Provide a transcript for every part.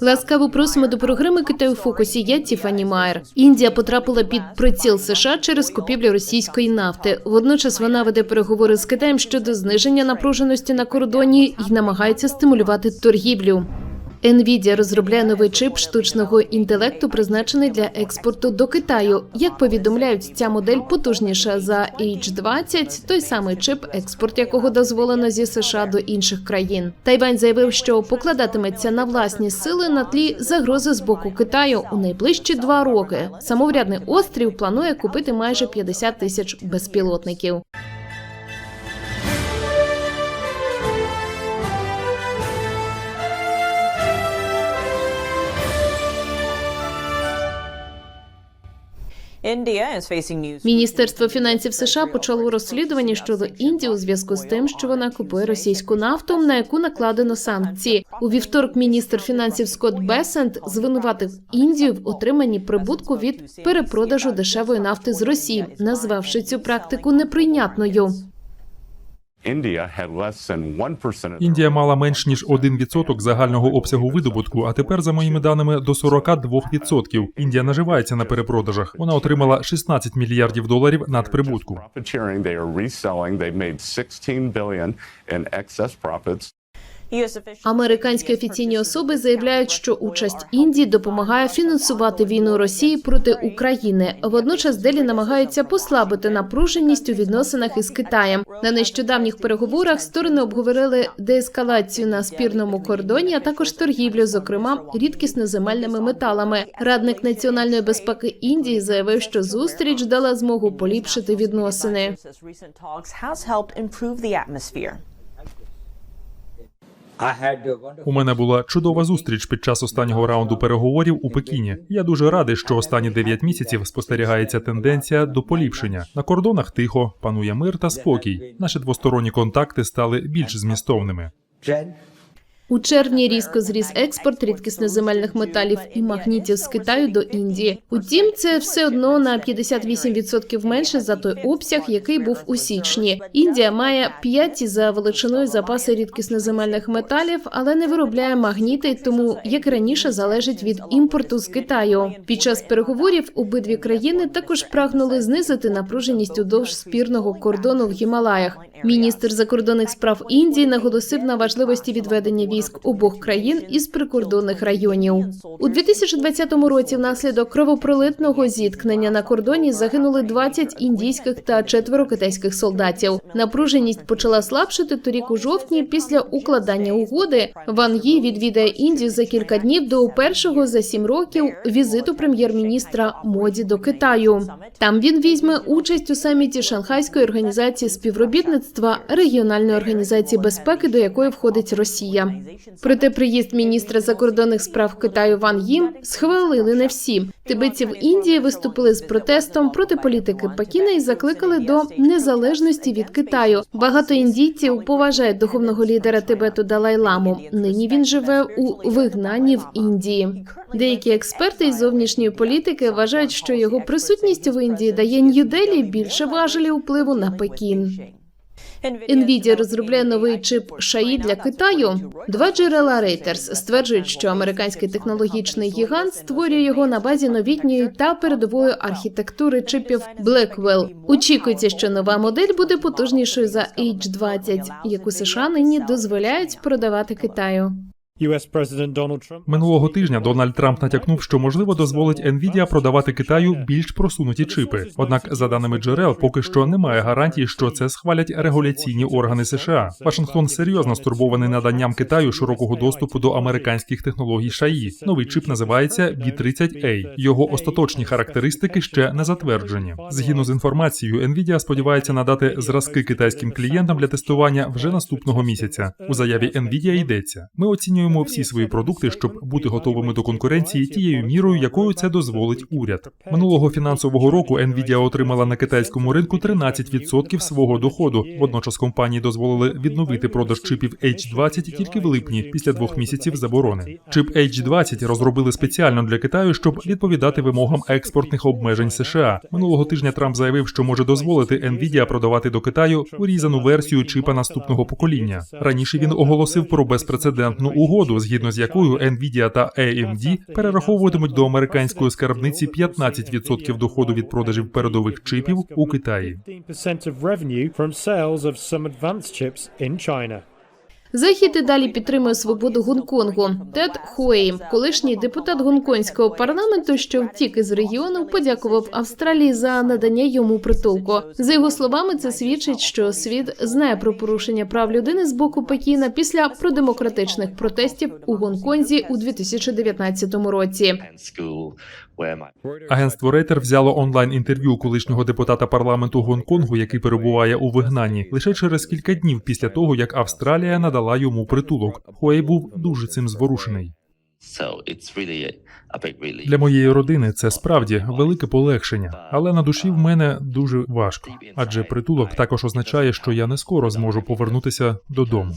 Ласкаво просимо до програми Китай у фокусі. Я Тіфані Майер. Індія потрапила під приціл США через купівлю російської нафти. Водночас вона веде переговори з Китаєм щодо зниження напруженості на кордоні і намагається стимулювати торгівлю. Nvidia розробляє новий чип штучного інтелекту, призначений для експорту до Китаю. Як повідомляють, ця модель потужніша за H20, той самий чип, експорт якого дозволено зі США до інших країн. Тайвань заявив, що покладатиметься на власні сили на тлі загрози з боку Китаю у найближчі два роки. Самоврядний острів планує купити майже 50 тисяч безпілотників. Міністерство фінансів США почало розслідування щодо Індії у зв'язку з тим, що вона купує російську нафту, на яку накладено санкції. У вівторок міністр фінансів Скотт Бесент звинуватив Індію в отриманні прибутку від перепродажу дешевої нафти з Росії, назвавши цю практику неприйнятною. Індія мала менш ніж 1% загального обсягу видобутку, а тепер, за моїми даними, до 42%. Індія наживається на перепродажах. Вона отримала 16 мільярдів доларів надприбутку. Американські офіційні особи заявляють, що участь Індії допомагає фінансувати війну Росії проти України. Водночас Делі намагаються послабити напруженість у відносинах із Китаєм. На нещодавніх переговорах сторони обговорили деескалацію на спірному кордоні, а також торгівлю, зокрема рідкісноземельними металами. Радник національної безпеки Індії заявив, що зустріч дала змогу поліпшити відносини. У мене була чудова зустріч під час останнього раунду переговорів у Пекіні. Я дуже радий, що останні 9 місяців спостерігається тенденція до поліпшення. На кордонах тихо, панує мир та спокій. Наші двосторонні контакти стали більш змістовними. У червні різко зріс експорт рідкісноземельних металів і магнітів з Китаю до Індії. Утім, це все одно на 58% менше за той обсяг, який був у січні. Індія має п'яті за величиною запаси рідкісноземельних металів, але не виробляє магніти, тому як раніше залежить від імпорту з Китаю. Під час переговорів обидві країни також прагнули знизити напруженість удовж спірного кордону в Гімалаях. Міністр закордонних справ Індії наголосив на важливості відведення військ обох країн із прикордонних районів. У 2020 році внаслідок кровопролитного зіткнення на кордоні загинули 20 індійських та четверо китайських солдатів. Напруженість почала слабшити торік у жовтні після укладання угоди. Ван Ї відвідає Індію за кілька днів до першого за сім років візиту прем'єр-міністра Моді до Китаю. Там він візьме участь у саміті Шанхайської організації співробітництва регіональної організації безпеки, до якої входить Росія. Проте приїзд міністра закордонних справ Китаю Ван Їм схвалили не всі. Тибетці в Індії виступили з протестом проти політики Пекіна і закликали до незалежності від Китаю. Багато індійців поважають духовного лідера Тибету Далай-ламу. Нині він живе у вигнанні в Індії. Деякі експерти із зовнішньої політики вважають, що його присутність в Індії дає Нью-Делі більше важелі впливу на Пекін. Nvidia розробляє новий чип Шаї для Китаю. Два джерела Reuters стверджують, що американський технологічний гігант створює його на базі новітньої та передової архітектури чипів Blackwell. Очікується, що нова модель буде потужнішою за H20, яку США нині дозволяють продавати Китаю. Минулого тижня Дональд Трамп натякнув, що можливо дозволить Nvidia продавати Китаю більш просунуті чипи. Однак, за даними джерел, поки що немає гарантії, що це схвалять регуляційні органи США. Вашингтон серйозно стурбований наданням Китаю широкого доступу до американських технологій ШАІ. Новий чип називається B30A. Його остаточні характеристики ще не затверджені. Згідно з інформацією, Nvidia сподівається надати зразки китайським клієнтам для тестування вже наступного місяця. У заяві Nvidia йдеться: ми оцінюємо всі свої продукти, щоб бути готовими до конкуренції тією мірою, якою це дозволить уряд. Минулого фінансового року Nvidia отримала на китайському ринку 13% свого доходу. Водночас компанії дозволили відновити продаж чипів H20 тільки в липні, після двох місяців заборони. Чип H20 розробили спеціально для Китаю, щоб відповідати вимогам експортних обмежень США. Минулого тижня Трамп заявив, що може дозволити Nvidia продавати до Китаю урізану версію чипа наступного покоління. Раніше він оголосив про безпрецедентну угоду угоду, згідно з якою Nvidia та AMD перераховуватимуть до американської скарбниці 15% доходу від продажів передових чипів у Китаї. Захід і далі підтримує свободу Гонконгу. Тед Хуей, колишній депутат гонконгського парламенту, що втік із регіону, подякував Австралії за надання йому притулку. За його словами, це свідчить, що світ знає про порушення прав людини з боку Пекіна після продемократичних протестів у Гонконзі у 2019 році. Агентство Рейтер взяло онлайн інтерв'ю колишнього депутата парламенту Гонконгу, який перебуває у вигнанні, лише через кілька днів після того, як Австралія надала йому притулок. Хуей був дуже цим зворушений. Для моєї родини це справді велике полегшення, але на душі в мене дуже важко, адже притулок також означає, що я не скоро зможу повернутися додому.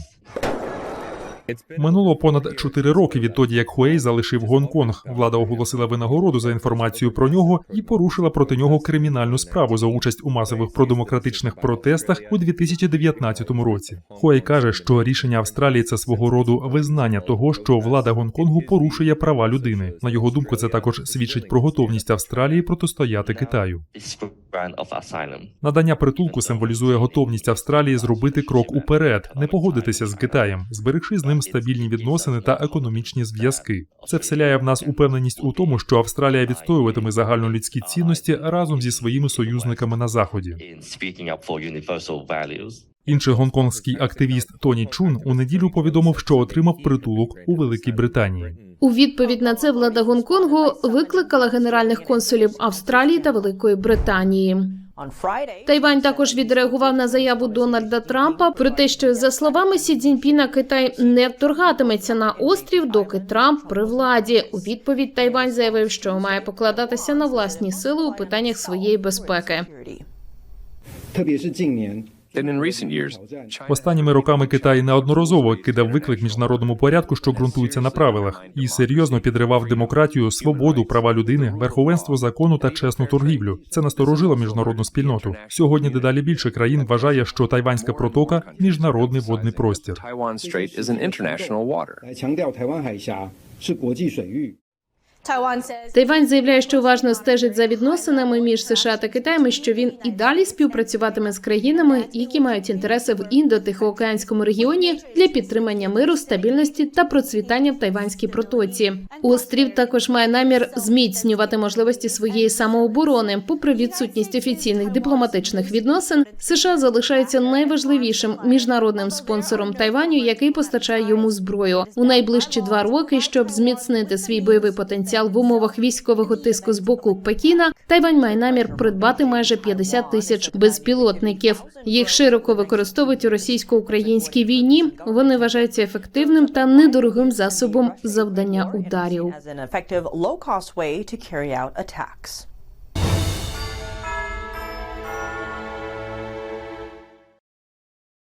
Минуло понад 4 роки відтоді, як Хуей залишив Гонконг. Влада оголосила винагороду за інформацію про нього і порушила проти нього кримінальну справу за участь у масових продемократичних протестах у 2019 році. Хуей каже, що рішення Австралії це свого роду визнання того, що влада Гонконгу порушує права людини. На його думку, це також свідчить про готовність Австралії протистояти Китаю. Надання притулку символізує готовність Австралії зробити крок уперед, не погодитися з Китаєм, зберегши з ним стабільні відносини та економічні зв'язки. Це вселяє в нас упевненість у тому, що Австралія відстоюватиме загальнолюдські цінності разом зі своїми союзниками на заході. Інший гонконгський активіст Тоні Чун у неділю повідомив, що отримав притулок у Великій Британії. У відповідь на це влада Гонконгу викликала генеральних консулів Австралії та Великої Британії. Тайвань також відреагував на заяву Дональда Трампа про те, що за словами Сі Цзіньпіна, Китай не вторгатиметься на острів, доки Трамп при владі. У відповідь Тайвань заявив, що має покладатися на власні сили у питаннях своєї безпеки. Останніми роками Китай неодноразово кидав виклик міжнародному порядку, що ґрунтується на правилах, і серйозно підривав демократію, свободу, права людини, верховенство закону та чесну торгівлю. Це насторожило міжнародну спільноту. Сьогодні дедалі більше країн вважає, що Тайванська протока міжнародний водний простір. Тайвань заявляє, що уважно стежить за відносинами між США та Китаєм, і що він і далі співпрацюватиме з країнами, які мають інтереси в індо-тихоокеанському регіоні для підтримання миру, стабільності та процвітання в тайванській протоці. Острів також має намір зміцнювати можливості своєї самооборони. Попри відсутність офіційних дипломатичних відносин, США залишаються найважливішим міжнародним спонсором Тайваню, який постачає йому зброю у найближчі два роки, щоб зміцнити свій бойовий потенціал в умовах військового тиску з боку Пекіна. Тайвань має намір придбати майже 50 тисяч безпілотників. Їх широко використовують у російсько-українській війні. Вони вважаються ефективним та недорогим засобом завдання ударів.